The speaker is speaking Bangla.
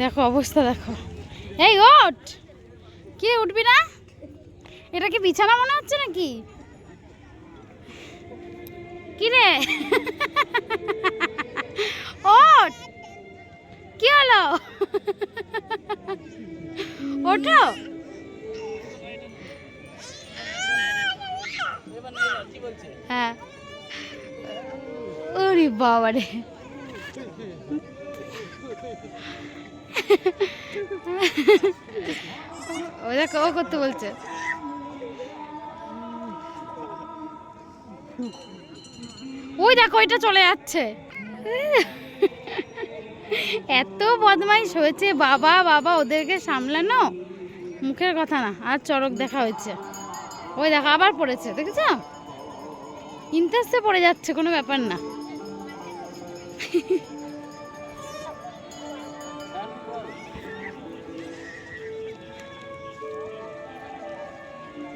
দেখো, অবস্থা দেখো। এই, ওঠ! কি উঠবি না? এটা কি বিছানা মনে হচ্ছে নাকি? কি রে? ওঠ! কি হলো? ওঠো। হ্যাঁ। ওরে বাবা রে ও দেখো, ও করতে বলছে। ওই দেখো, ওইটা চলে যাচ্ছে। এত বদমাইশ হয়েছে, বাবা বাবা, ওদেরকে সামলানো? মুখের কথা না, আর চড়ক দেখা হয়েছে। ওই দেখো, আবার পড়েছে, দেখেছ? ইন্টারেস্টে পড়ে যাচ্ছে, কোনো ব্যাপার না।